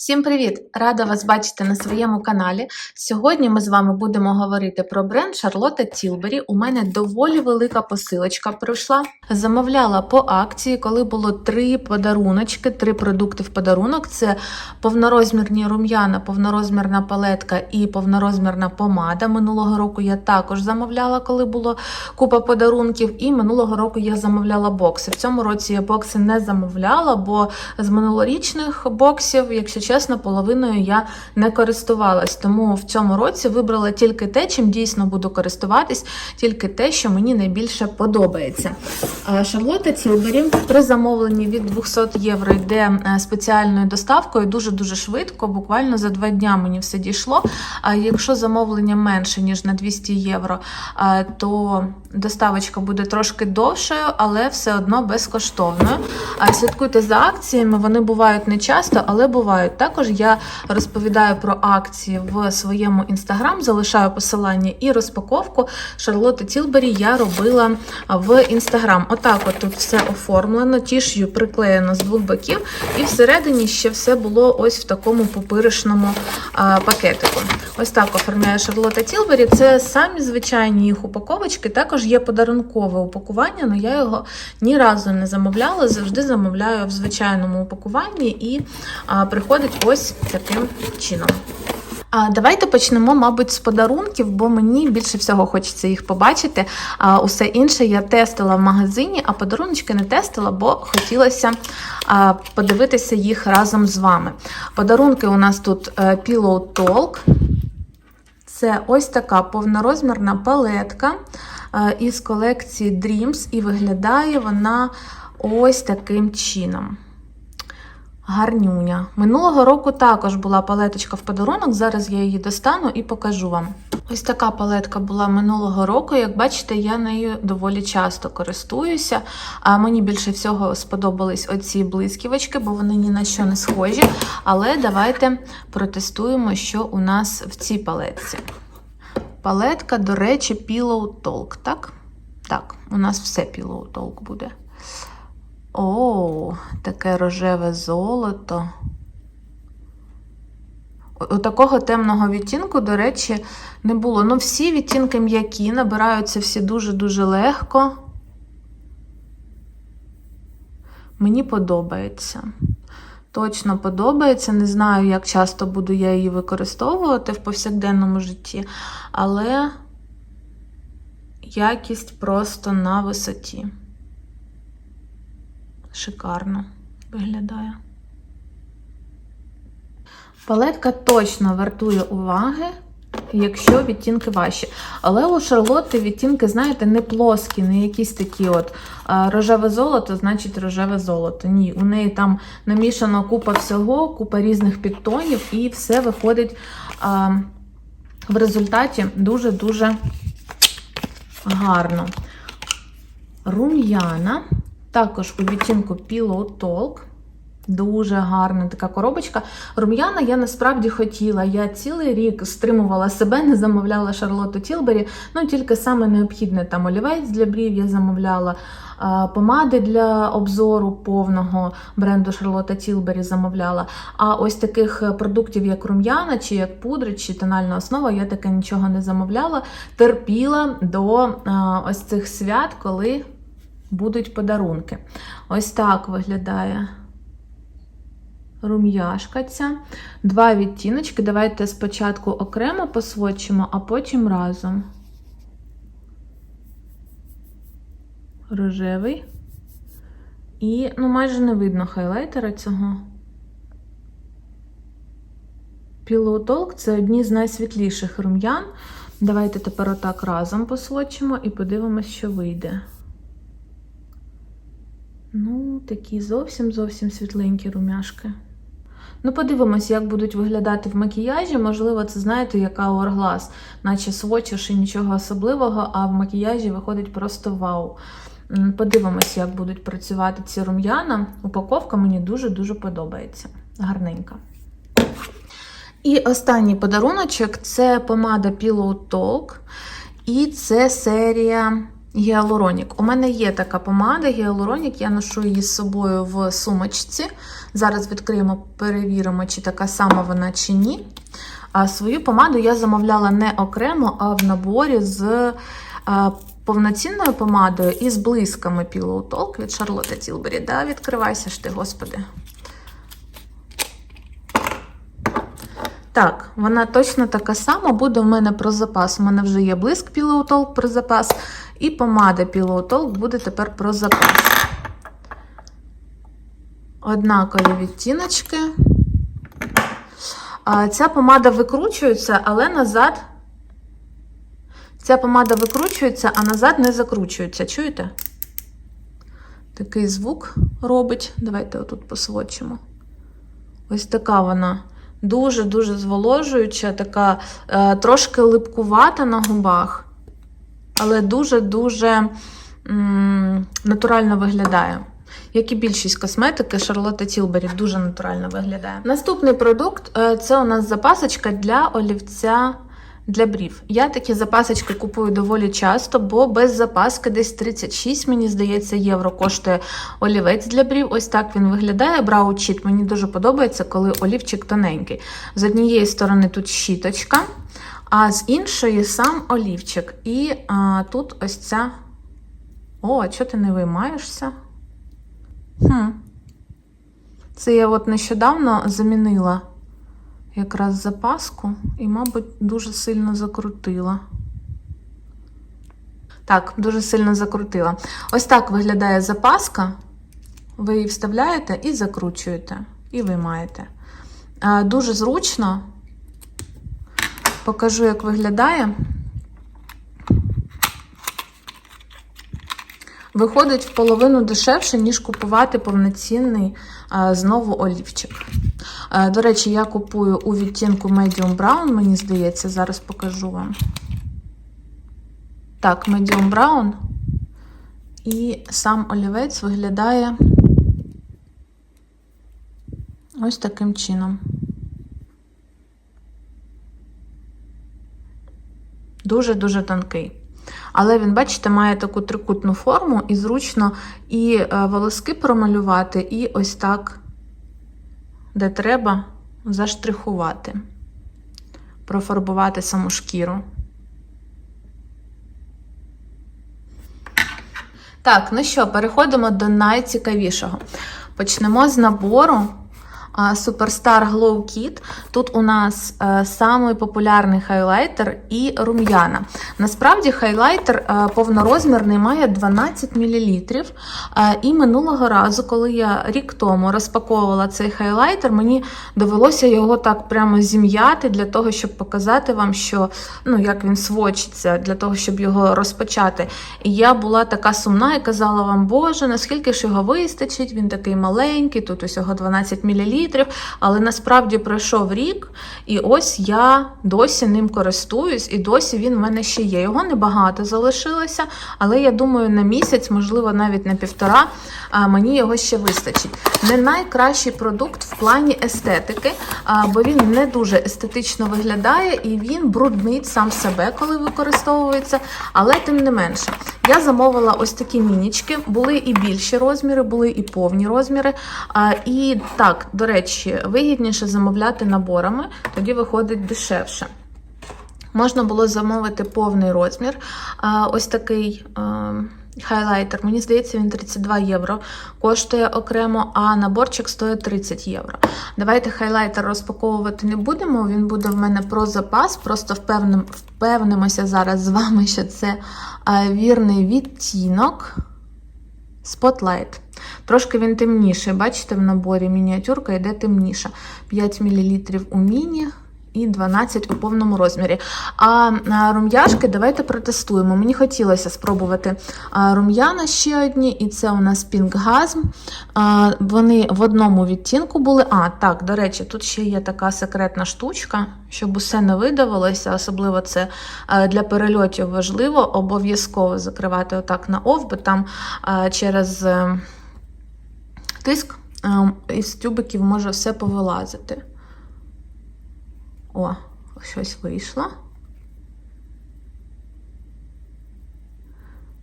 Всім привіт! Рада вас бачити на своєму каналі. Сьогодні ми з вами будемо говорити про бренд Charlotte Tilbury. У мене доволі велика посилочка прийшла. Замовляла по акції, коли було три подаруночки, три продукти в подарунок. Це повнорозмірні рум'яна, повнорозмірна палетка і повнорозмірна помада. Минулого року я також замовляла, коли було купа подарунків. І минулого року я замовляла бокси. В цьому році я бокси не замовляла, бо з минулорічних боксів, якщо чесно, половиною я не користувалась. Тому в цьому році вибрала тільки те, чим дійсно буду користуватись, тільки те, що мені найбільше подобається. Шарлотта Тілбері при замовленні від 200 євро йде е, спеціальною доставкою дуже-дуже швидко, буквально за два дня мені все дійшло. А якщо замовлення менше, ніж на 200 євро, е, то доставочка буде трошки довшою, але все одно безкоштовною. А Слідкуйте за акціями, вони бувають не часто, але бувають. Також я розповідаю про акції в своєму інстаграм, залишаю посилання і розпаковку Шарлотти Тілбері я робила в інстаграм. Отак, от тут все оформлено, тіш'ю приклеєно з двох боків, і всередині ще все було ось в такому пупиришному пакетику. Ось так оформляє Шарлотта Тілбері. Це самі звичайні їх упаковочки. Також є подарункове упакування, але я його ні разу не замовляла, завжди замовляю в звичайному упакуванні і а, приходить ось таким чином. А давайте почнемо, мабуть, з подарунків, бо мені більше всього хочеться їх побачити. А усе інше я тестила в магазині, а подаруночки не тестила, бо хотілося подивитися їх разом з вами. Подарунки у нас тут е, Pillow Talk. Це ось така повнорозмірна палетка е, із колекції Dreams, і виглядає вона ось таким чином. Гарнюня. Минулого року також була палеточка в подарунок. Зараз я її достану і покажу вам. Ось така палетка була минулого року. Як бачите, я нею доволі часто користуюся. А мені більше всього сподобались оці блисківочки, бо вони ні на що не схожі. Але давайте протестуємо, що у нас в цій палетці. Палетка, до речі, Pillow Talk, так? Так, у нас все Pillow Talk буде. О, таке рожеве золото. У такого темного відтінку, до речі, не було. Ну, всі відтінки м'які, набираються всі дуже-дуже легко. Мені подобається. Точно подобається. Не знаю, як часто буду я її використовувати в повсякденному житті, але якість просто на висоті. Шикарно виглядає. Палетка точно вартує уваги, якщо відтінки ваші. Але у Шарлотти відтінки, знаєте, не плоскі, не якісь такі от рожеве золото, значить рожеве золото. Ні, у неї там намішана купа всього, купа різних підтонів, і все виходить а, в результаті дуже-дуже гарно. Рум'яна. Також у відтінку Pillow Talk. Дуже гарна така коробочка. Рум'яна я насправді хотіла. Я цілий рік стримувала себе, не замовляла Шарлотту Тілбері. Ну, тільки саме необхідне там олівець для брів я замовляла. Помади для обзору повного бренду Шарлотта Тілбері замовляла. А ось таких продуктів, як рум'яна, чи як пудра, чи тональна основа, я таке нічого не замовляла. Терпіла до ось цих свят, коли будуть подарунки. Ось так виглядає рум'яшка ця. Два відтіночки. Давайте спочатку окремо посвочимо, а потім разом. Рожевий. І, ну, майже не видно хайлайтера цього. Talk – це одні з найсвітліших рум'ян. Давайте тепер отак разом посвочимо і подивимось, що вийде. Ну, такі зовсім-зовсім світленькі румяшки. Ну, подивимось, як будуть виглядати в макіяжі. Можливо, це знаєте, яка Hourglass, наче свочиш і нічого особливого, а в макіяжі виходить просто вау. Подивимось, як будуть працювати ці рум'яна. Упаковка мені дуже-дуже подобається. Гарненька. І останній подаруночок це помада Pillow Talk. І це серія Гіалуронік. У мене є така помада гіалуронік, я ношу її з собою в сумочці. Зараз відкриємо, перевіримо, чи така сама вона чи ні. А свою помаду я замовляла не окремо, а в наборі з а, повноцінною помадою і з блисками Pillow Talk від Charlotte Tilbury. Да, відкривайся ж ти, господи. Так, вона точно така сама, буде в мене про запас. У мене вже є блиск Pillow Talk про запас, і помада Pillow Talk буде тепер про запас. Однакові відтіночки. Ця помада викручується, але назад. Ця помада викручується, а назад не закручується. Чуєте? Такий звук робить. Давайте отут посвочимо. Ось така вона. Дуже-дуже зволожуюча, така е, трошки липкувата на губах, але дуже-дуже натурально виглядає. Як і більшість косметики, Шарлотта Тілбері дуже натурально виглядає. Наступний продукт е, це у нас запасочка для олівця для брів. Я такі запасочки купую доволі часто, бо без запаски десь 36, мені здається, євро коштує олівець для брів. Ось так він виглядає. Brow Cheat. Мені дуже подобається, коли олівчик тоненький. З однієї сторони тут щіточка, а з іншої сам олівчик. І а, тут ось ця. О, а чого ти не виймаєшся? Хм. Це я от нещодавно замінила якраз запаску і, мабуть, дуже сильно закрутила. Так, дуже сильно закрутила. Ось так виглядає запаска. Ви її вставляєте і закручуєте, і виймаєте. Дуже зручно. Покажу, як виглядає. Виходить в половину дешевше, ніж купувати повноцінний знову олівчик. А, До речі, я купую у відтінку Medium Brown, мені здається, зараз покажу вам. Так, Medium Brown. І сам олівець виглядає ось таким чином. Дуже-дуже тонкий. Але він, бачите, має таку трикутну форму, і зручно і е, волоски промалювати, і ось так, де треба, заштрихувати, профарбувати саму шкіру. Так, ну що, переходимо до найцікавішого. Почнемо з набору. Superstar Glow Kit. Тут у нас е, самий популярний хайлайтер і рум'яна. Насправді, хайлайтер е, повнорозмірний має 12 мл. Е, і минулого разу, коли я рік тому розпаковувала цей хайлайтер, мені довелося його так прямо зім'яти для того, щоб показати вам, що ну, як він свочиться, для того, щоб його розпочати. І я була така сумна і казала вам, Боже, наскільки ж його вистачить, він такий маленький, тут усього 12 мл але насправді пройшов рік, і ось я досі ним користуюсь, і досі він в мене ще є. Його небагато залишилося, але я думаю, на місяць, можливо, навіть на півтора, мені його ще вистачить. Не найкращий продукт в плані естетики, бо він не дуже естетично виглядає і він бруднить сам себе, коли використовується. Але тим не менше, я замовила ось такі мінічки, були і більші розміри, були і повні розміри. І так, до речі, вигідніше замовляти наборами, тоді виходить дешевше. Можна було замовити повний розмір. Ось такий хайлайтер, мені здається, він 32 євро. Коштує окремо, а наборчик стоїть 30 євро. Давайте хайлайтер розпаковувати не будемо. Він буде в мене про запас. Просто впевним, впевнимося зараз з вами, що це вірний відтінок. Spotlight. Трошки він темніший. Бачите, в наборі мініатюрка йде темніша. 5 мл у міні і 12 у повному розмірі. А рум'яшки давайте протестуємо. Мені хотілося спробувати рум'яна ще одні, і це у нас пінггазм. Вони в одному відтінку були. А, так, до речі, тут ще є така секретна штучка, щоб усе не видавалося, особливо це для перельотів важливо, обов'язково закривати отак на ов, бо там через е, тиск із тюбиків може все повилазити. О, щось вийшло.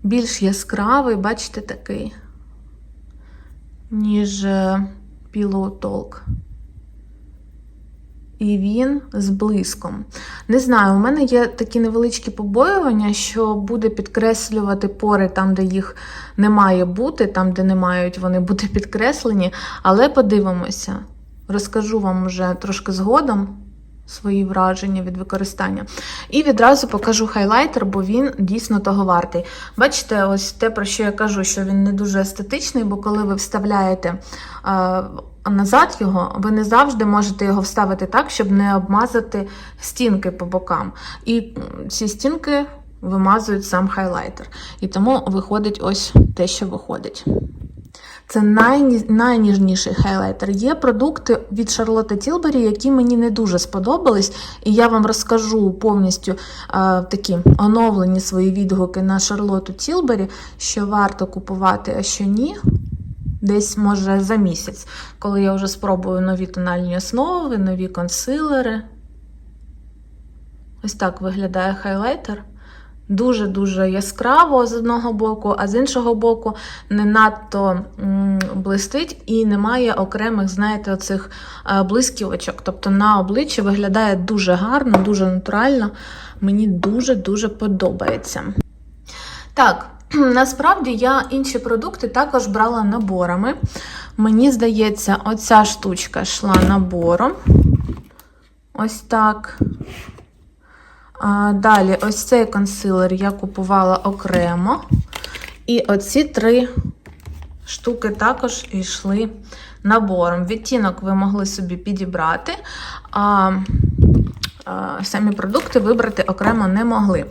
більш яскравий, бачите, такий, ніж е, Pillow Talk. І він з блиском. Не знаю, у мене є такі невеличкі побоювання, що буде підкреслювати пори там, де їх не має бути, там, де не мають вони бути підкреслені. Але подивимося, розкажу вам вже трошки згодом свої враження від використання. І відразу покажу хайлайтер, бо він дійсно того вартий. Бачите, ось те, про що я кажу, що він не дуже естетичний, бо коли ви вставляєте. Е, Назад його, ви не завжди можете його вставити так, щоб не обмазати стінки по бокам. І ці стінки вимазують сам хайлайтер. І тому виходить ось те, що виходить. Це найні... найніжніший хайлайтер. Є продукти від Charlotte Tilbury, які мені не дуже сподобались, і я вам розкажу повністю е, такі оновлені свої відгуки на Charlotte Tilbury, що варто купувати, а що ні. Десь може за місяць, коли я вже спробую нові тональні основи, нові консилери. Ось так виглядає хайлайтер. Дуже-дуже яскраво з одного боку, а з іншого боку, не надто блистить і немає окремих, знаєте, оцих е, блисківочок. Тобто на обличчі виглядає дуже гарно, дуже натурально. Мені дуже-дуже подобається. Так, насправді я інші продукти також брала наборами. Мені здається, оця штучка йшла набором. Ось так. А, Далі, ось цей консилер я купувала окремо. І оці три штуки також йшли набором. Відтінок ви могли собі підібрати, а, самі продукти вибрати окремо не могли.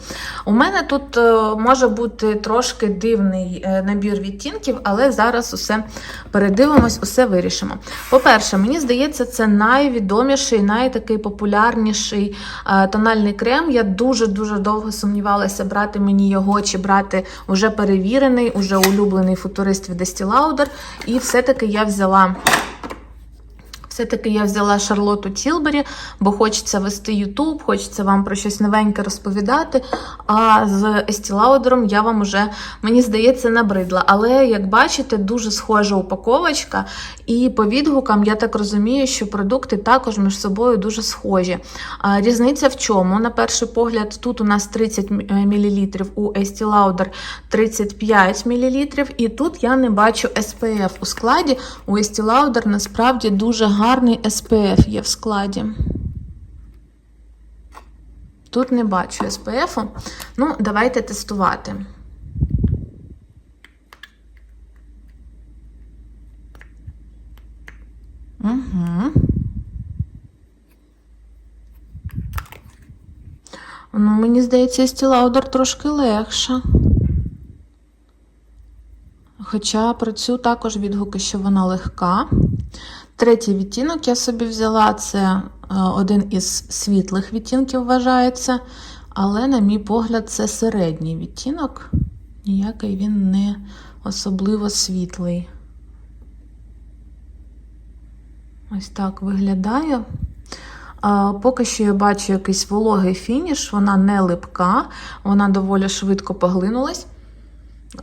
У мене тут е, може бути трошки дивний е, набір відтінків, але зараз усе передивимось, усе вирішимо. По-перше, мені здається, це найвідоміший, найтакий популярніший е, тональний крем. Я дуже-дуже довго сумнівалася, брати мені його чи брати уже перевірений, уже улюблений футурист від Estee Lauder. І все-таки я взяла. Все-таки я взяла Шарлоту Тілбері, бо хочеться вести Ютуб, хочеться вам про щось новеньке розповідати. А з Estee Lauder я вам уже, мені здається, набридла. Але, як бачите, дуже схожа упаковочка. І по відгукам я так розумію, що продукти також між собою дуже схожі. Різниця в чому? На перший погляд, тут у нас 30 мл, у Estee Lauder 35 мл, і тут я не бачу SPF у складі. У Estee Lauder насправді дуже гарний SPF є в складі. Тут не бачу SPF. Ну, давайте тестувати. Угу. Ну, мені здається, Lauder трошки легша. Хоча про цю також відгуки, що вона легка. Третій відтінок я собі взяла, це е, один із світлих відтінків вважається. Але, на мій погляд, це середній відтінок. Ніякий він не особливо світлий. Ось так виглядає. Поки що я бачу якийсь вологий фініш, вона не липка, вона доволі швидко поглинулась.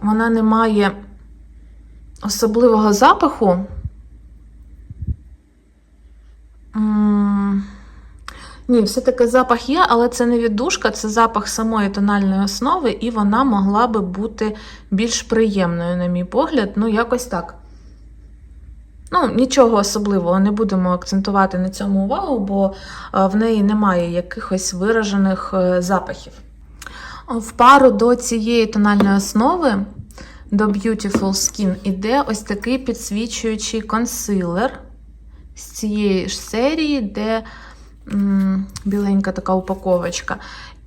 Вона не має особливого запаху. Ні, все-таки запах є, але це не віддушка, це запах самої тональної основи, і вона могла би бути більш приємною, на мій погляд. Ну, якось так. Ну, нічого особливого, не будемо акцентувати на цьому увагу, бо е, в неї немає якихось виражених е, запахів. В пару до цієї тональної основи, до Beautiful Skin, іде ось такий підсвічуючий консилер з цієї ж серії, де біленька така упаковочка.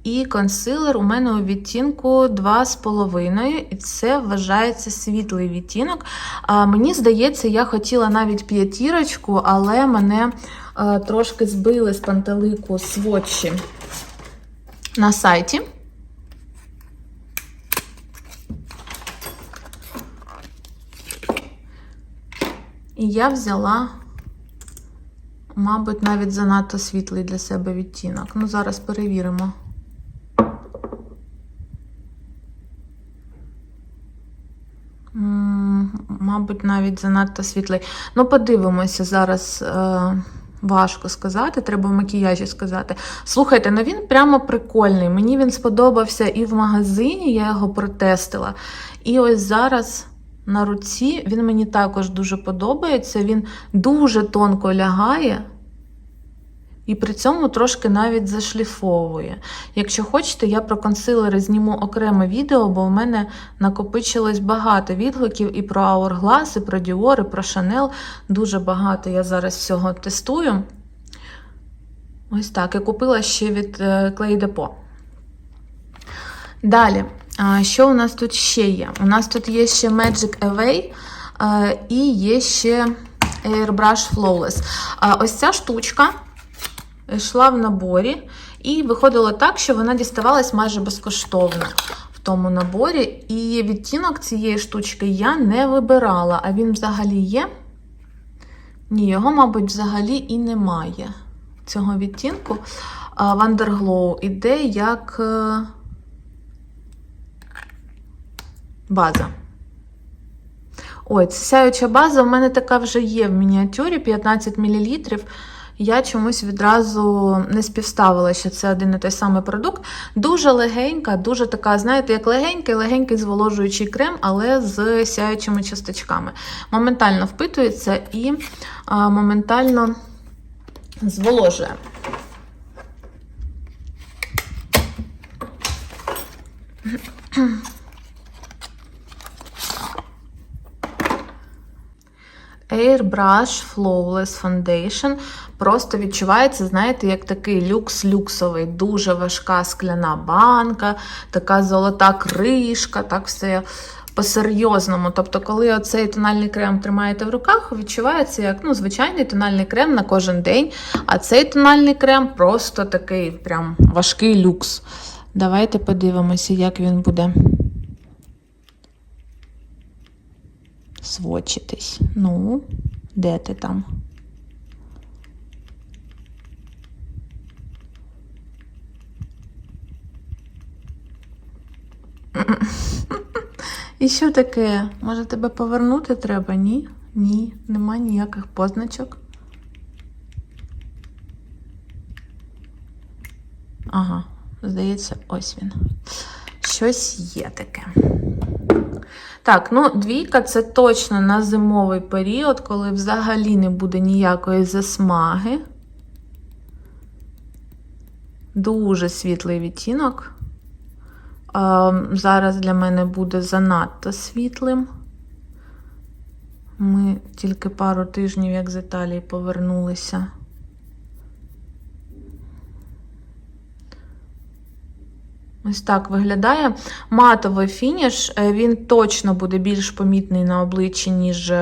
І консилер у мене у відтінку 2,5, і це вважається світлий відтінок. А, Мені здається, я хотіла навіть п'ятірочку, але мене а, трошки збили з пантелику сводчі на сайті. І я взяла, Мабуть, навіть занадто світлий для себе відтінок. Ну, зараз перевіримо. Мабуть, навіть занадто світлий. Ну, подивимося, зараз е, важко сказати, треба в макіяжі сказати. Слухайте, ну він прямо прикольний. Мені він сподобався і в магазині, я його протестила. І ось зараз на руці він мені також дуже подобається. Він дуже тонко лягає. І при цьому трошки навіть зашліфовує. Якщо хочете, я про консилери зніму окреме відео, бо в мене накопичилось багато відгуків і про Hourglass, і про Dior, і про Chanel. Дуже багато я зараз всього тестую. Ось так. І купила ще від Clay Depot. Далі, а, що у нас тут ще є? У нас тут є ще Magic Away е, і є ще Airbrush Flawless. А, Ось ця штучка йшла в наборі, і виходило так, що вона діставалась майже безкоштовно в тому наборі. І відтінок цієї штучки я не вибирала. А він взагалі є? Ні, його, мабуть, взагалі і немає. Цього відтінку. А, Wonderglow іде як е, база. Ой, сяюча база у мене така вже є в мініатюрі 15 мл. Я чомусь відразу не співставила, що це один і той самий продукт. Дуже легенька, дуже така, знаєте, як легенький, легенький зволожуючий крем, але з сяючими часточками. Моментально впитується і а, моментально зволожує. Airbrush Flawless Foundation просто відчувається, знаєте, як такий люкс-люксовий, дуже важка скляна банка, така золота кришка, так все по-серйозному. Тобто, коли оцей тональний крем тримаєте в руках, відчувається як ну, звичайний тональний крем на кожен день. А цей тональний крем просто такий прям важкий люкс. Давайте подивимося, як він буде. Свочитись. Ну, де ти там? І що таке? Може тебе повернути треба? Ні? Ні, нема ніяких позначок. Ага, здається, ось він. Щось є таке. Так, ну двійка це точно на зимовий період, коли взагалі не буде ніякої засмаги. Дуже світлий відтінок. Зараз для мене буде занадто світлим. Ми тільки пару тижнів, як з Італії, повернулися. Ось так виглядає. Матовий фініш, е, він точно буде більш помітний на обличчі, ніж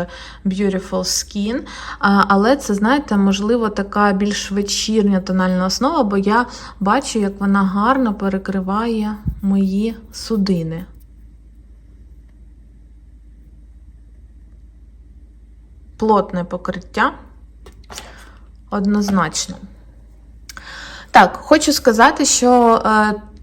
Beautiful Skin. Але це, знаєте, можливо, така більш вечірня тональна основа, бо я бачу, як вона гарно перекриває мої судини. Плотне покриття однозначно. Так, хочу сказати, що.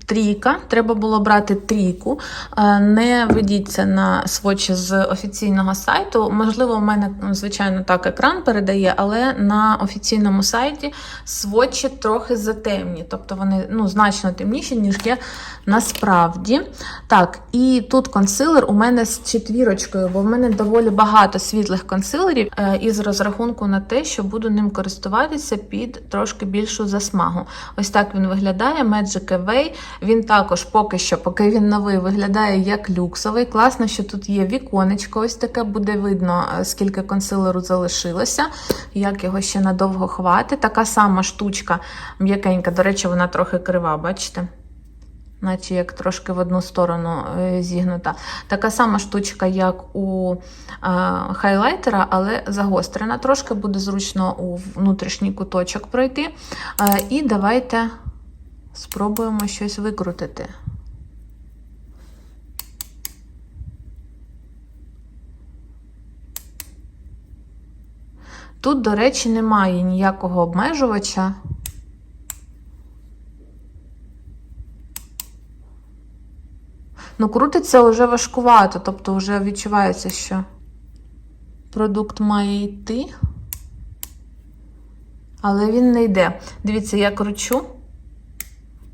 Трійка. Треба було брати трійку. Е, не ведіться на свочі з офіційного сайту. Можливо, у мене, ну, звичайно, так екран передає, але на офіційному сайті свочі трохи затемні, тобто вони ну, значно темніші, ніж є насправді. Так, і тут консилер у мене з четвірочкою, бо в мене доволі багато світлих консилерів е, із розрахунку на те, що буду ним користуватися під трошки більшу засмагу. Ось так він виглядає: Magic Away. Він також поки що, поки він новий, виглядає як люксовий. Класно, що тут є віконечко, ось таке буде видно, е, скільки консилеру залишилося, як його ще надовго хватить. Така сама штучка м'якенька, до речі, вона трохи крива, бачите? Наче як трошки в одну сторону е, зігнута. Така сама штучка, як у е, хайлайтера, але загострена. Трошки буде зручно у внутрішній куточок пройти. І давайте Спробуємо щось викрутити. Тут, до речі, немає ніякого обмежувача. Ну, крутиться вже важкувато, тобто вже відчувається, що продукт має йти. Але він не йде. Дивіться, я кручу.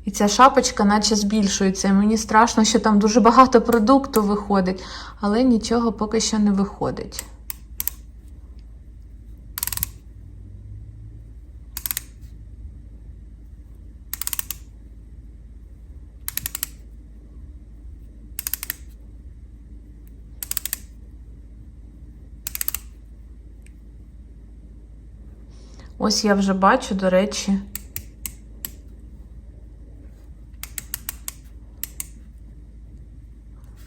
І ця шапочка наче збільшується. Мені страшно, що там дуже багато продукту виходить, але нічого поки що не виходить. Ось я вже бачу, до речі.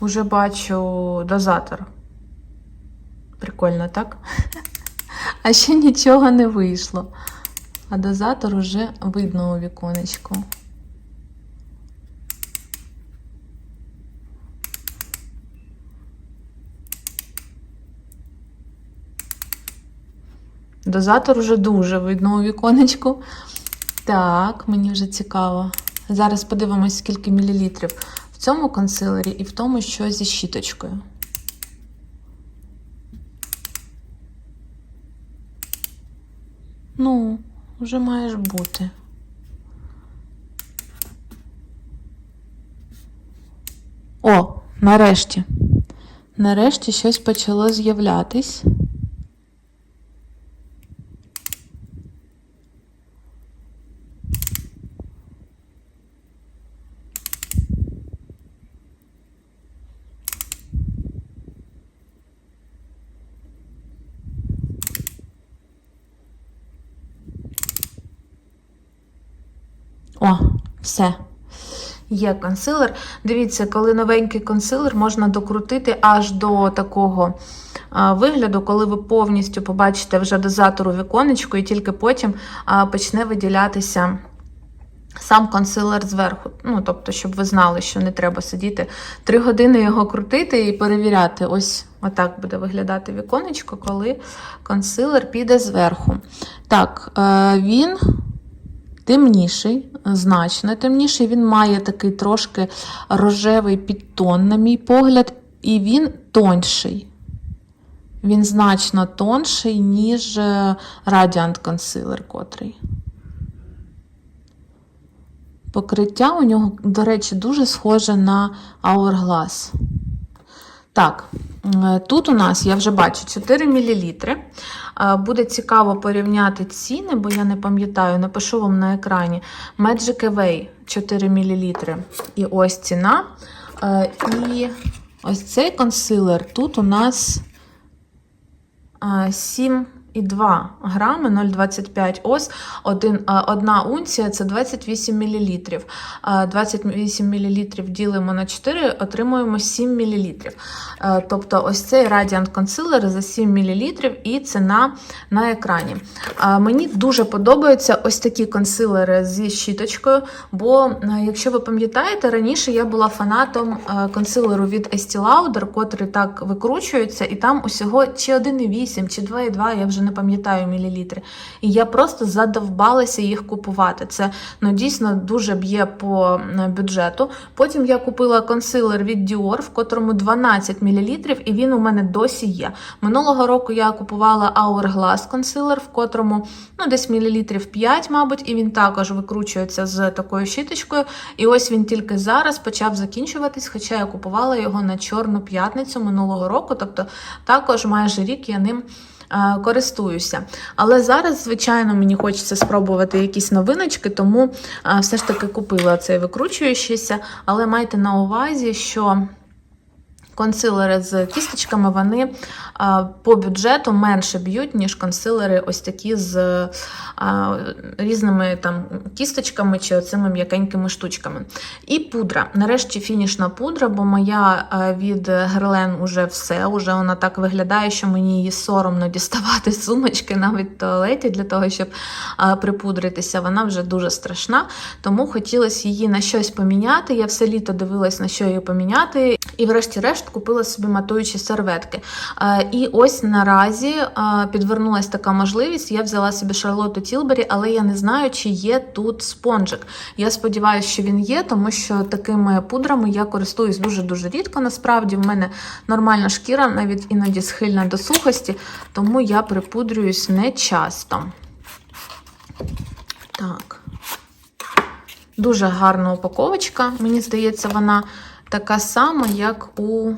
Уже бачу дозатор. Прикольно, так? А ще нічого не вийшло. А дозатор уже видно у віконечку. Дозатор уже дуже видно у віконечку. Так, мені вже цікаво. Зараз подивимось, скільки мілілітрів цьому консилері і в тому, що зі щіточкою. Ну, вже маєш бути. О, нарешті. Нарешті щось почало з'являтись. О, все. Є консилер. Дивіться, коли новенький консилер можна докрутити аж до такого вигляду, коли ви повністю побачите вже дозатор у віконечку, і тільки потім почне виділятися сам консилер зверху. Ну, тобто, щоб ви знали, що не треба сидіти три години його крутити і перевіряти. Ось отак буде виглядати віконечко, коли консилер піде зверху. Так, е, він темніший, значно темніший. Він має такий трошки рожевий підтон, на мій погляд, і він тонший. Він значно тонший, ніж е, Radiant Concealer котрий. Покриття у нього, до речі, дуже схоже на Hourglass. Так, е, тут у нас, я вже бачу, 4 мл. Буде цікаво порівняти ціни, бо я не пам'ятаю, напишу вам на екрані. Magic Away 4 мл. І ось ціна. І ось цей консилер тут у нас 7,2 грами 0,25 ос, один, а, одна унція це 28 мл. 28 мл ділимо на 4, отримуємо 7 мл. Тобто ось цей Radiant Concealer за 7 мл і ціна на екрані. Мені дуже подобаються ось такі консилери зі щіточкою, бо, е, якщо ви пам'ятаєте, раніше я була фанатом е, консилеру від Estee Lauder, котрий так викручується, і там усього чи 1,8, чи 2,2, я вже не пам'ятаю мілілітри. І я просто задовбалася їх купувати. Це ну, дійсно дуже б'є по бюджету. Потім я купила консилер від Dior, в котрому 12 мл, і він у мене досі є. Минулого року я купувала Hourglass консилер, в котрому ну, десь мілілітрів 5, мабуть, і він також викручується з такою щіточкою. І ось він тільки зараз почав закінчуватись, хоча я купувала його на Чорну п'ятницю минулого року, тобто також майже рік я ним користуюся. Але зараз, звичайно, мені хочеться спробувати якісь новиночки, тому е, все ж таки купила цей викручуючийся, але майте на увазі, що. Консилери з кісточками вони а, по бюджету менше б'ють, ніж консилери ось такі з а, різними там кісточками чи оцими м'якенькими штучками. І пудра. Нарешті фінішна пудра, бо моя а, від Герлен уже все. Уже вона так виглядає, що мені її соромно діставати з сумочки навіть в туалеті для того, щоб припудритися. Вона вже дуже страшна, тому хотілося її на щось поміняти. Я все літо дивилась, на що її поміняти. І, врешті-решт, купила собі матуючі серветки. Е, І ось наразі е, підвернулася така можливість. Я взяла собі Шарлотту Тілбері, але я не знаю, чи є тут спонжик. Я сподіваюся, що він є, тому що такими пудрами я користуюсь дуже-дуже рідко. Насправді, в мене нормальна шкіра, навіть іноді схильна до сухості, тому я припудрююсь не часто. Так. Дуже гарна упаковочка. Мені здається, вона така сама, як у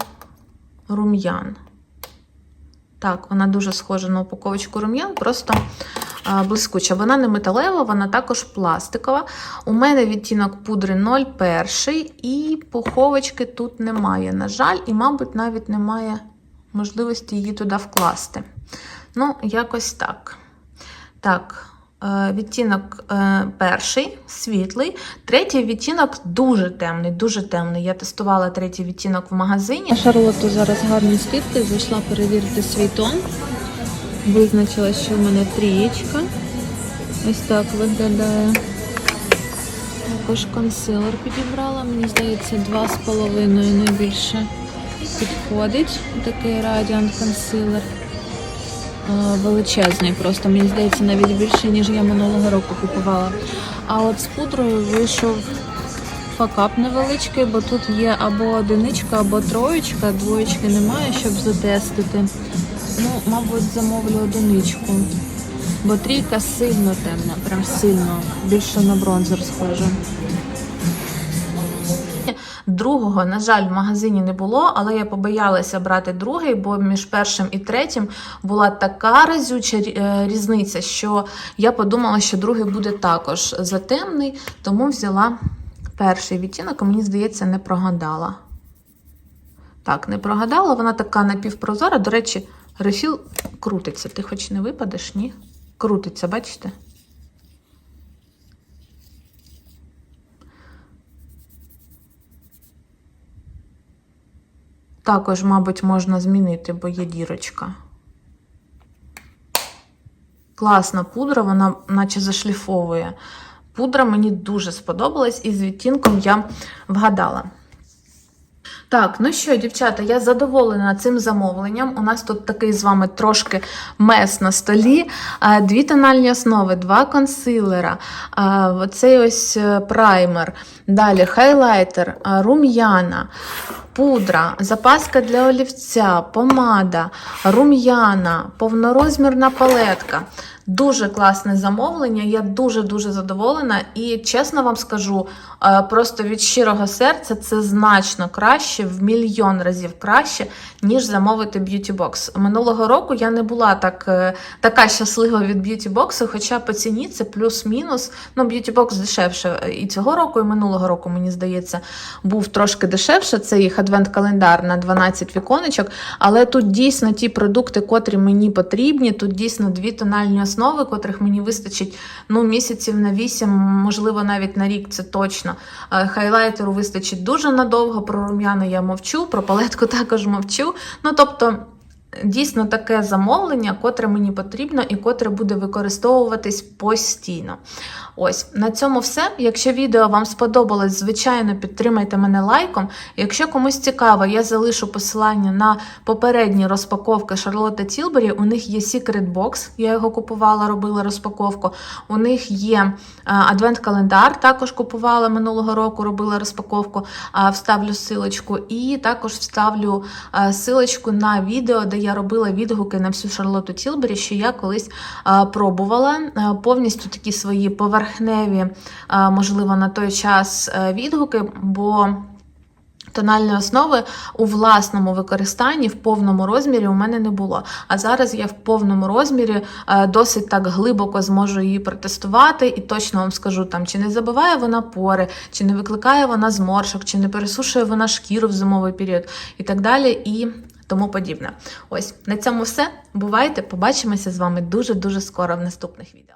рум'ян. Так, вона дуже схожа на упаковочку рум'ян, просто блискуча. Вона не металева, вона також пластикова. У мене відтінок пудри 01 і пуховочки тут немає, на жаль, і, мабуть, навіть немає можливості її туди вкласти. Ну, якось так. Так, відтінок е, перший, світлий. Третій відтінок дуже темний, дуже темний. Я тестувала третій відтінок в магазині. На Шарлотту зараз гарні скидки. Зайшла перевірити свій тон. Визначила, що в мене трієчка. Ось так виглядає. Також консилер підібрала. Мені здається, 2,5 найбільше підходить. Такий Radiant консилер. Величезний просто, мені здається, навіть більше, ніж я минулого року купувала. А от з пудрою вийшов факап невеличкий, бо тут є або одиничка, або троєчка. Двоєчки немає, щоб затестити. Ну, мабуть, замовлю одиничку. Бо трійка сильно темна, прям сильно. Більше на бронзер схоже. Другого, на жаль, в магазині не було, але я побоялася брати другий, бо між першим і третім була така разюча е, різниця, що я подумала, що другий буде також затемний, тому взяла перший відтінок, мені здається, не прогадала. Так, не прогадала, вона така напівпрозора. До речі, рефіл крутиться. Ти хоч не випадеш, ні? Крутиться, бачите? Також, мабуть, можна змінити, бо є дірочка. Класна пудра, вона наче зашліфовує. Пудра мені дуже сподобалась, і з відтінком я вгадала. Так, ну що, дівчата, я задоволена цим замовленням. У нас тут такий з вами трошки мес на столі. Дві тональні основи, два консилера, оцей ось е, праймер, далі хайлайтер, рум'яна, пудра, запаска для олівця, помада, рум'яна, повнорозмірна палетка. Дуже класне замовлення, я дуже-дуже задоволена. І чесно вам скажу, е, просто від щирого серця це значно краще, в мільйон разів краще, ніж замовити б'ютібокс. Минулого року я не була так, е, така щаслива від б'ютібоксу, хоча по ціні це плюс-мінус. Ну, б'ютібокс дешевше. І цього року, і минулого року, мені здається, був трошки дешевше. Це їх адвент-календар на 12 віконечок. Але тут дійсно ті продукти, котрі мені потрібні, тут дійсно дві тональні основи, котрих мені вистачить ну, місяців на 8, можливо, навіть на рік, це точно. Е, Хайлайтеру вистачить дуже надовго. Про рум'яна я мовчу, про палетку також мовчу. Ну, тобто. Дійсно таке замовлення, котре мені потрібно і котре буде використовуватись постійно. Ось на цьому все. Якщо відео вам сподобалось, звичайно, підтримайте мене лайком. Якщо комусь цікаво, я залишу посилання на попередні розпаковки Шарлотта Тілбері. У них є Secret Box, я його купувала, робила розпаковку. У них є адвент-календар, також купувала минулого року, робила розпаковку. Вставлю силочку, і також вставлю а, силочку на відео, де я робила відгуки на всю Шарлотту Тілбері, що я колись пробувала повністю такі свої поверхневі, можливо, на той час відгуки, бо. Тональної основи у власному використанні в повному розмірі у мене не було. А зараз я в повному розмірі е, досить так глибоко зможу її протестувати, і точно вам скажу, там, чи не забиває вона пори, чи не викликає вона зморшок, чи не пересушує вона шкіру в зимовий період, і так далі. і тому подібне. Ось на цьому все. Бувайте, побачимося з вами дуже-дуже скоро в наступних відео.